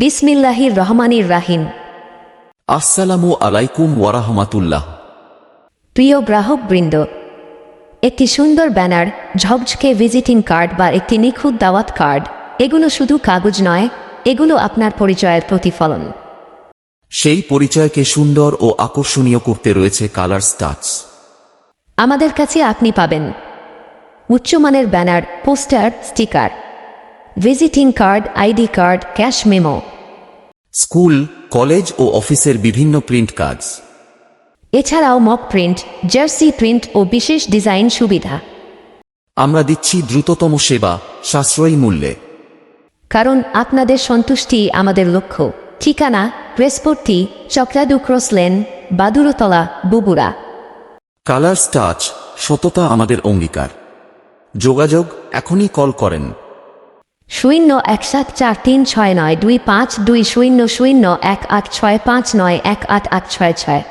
বিসমিল্লাহির রহমানির রাহিম। আসসালামু আলাইকুম ওয়ারাহমাতুল্লাহ প্রিয় গ্রাহক বৃন্দ একটি সুন্দর ব্যানার ঝকঝকে ভিজিটিং কার্ড বা একটি নিখুঁত দাওয়াত কার্ড এগুলো শুধু কাগজ নয় এগুলো আপনার পরিচয়ের প্রতিফলন। সেই পরিচয়কে সুন্দর ও আকর্ষণীয় করতে রয়েছে কালার টাচ আমাদের কাছে আপনি পাবেন। উচ্চমানের banner poster sticker. Visiting card ID card cash memo school college ও অফিসের বিভিন্ন প্রিন্ট কাজ এছাড়াও মক প্রিন্ট জার্সি প্রিন্ট ও বিশেষ ডিজাইন সুবিধা। আমরা দিচ্ছি দ্রুততম সেবা সাশ্রয়ী মূল্যে। কারণ আপনাদের সন্তুষ্টি আমাদের লক্ষ্য। ঠিকানা প্রেসপট্টি চক্রাদু ক্রস লেন বাদুরতলা বুবুরা কালার টাচ সততা আমাদের অঙ্গীকার। যোগাযোগ এখনই কল করেন। শূন্য এক সাত চার তিন ছয় নয় দুই পাঁচ দুই শূন্য শূন্য এক আট ছয় পাঁচ নয় এক আট আট ছয় ছয়।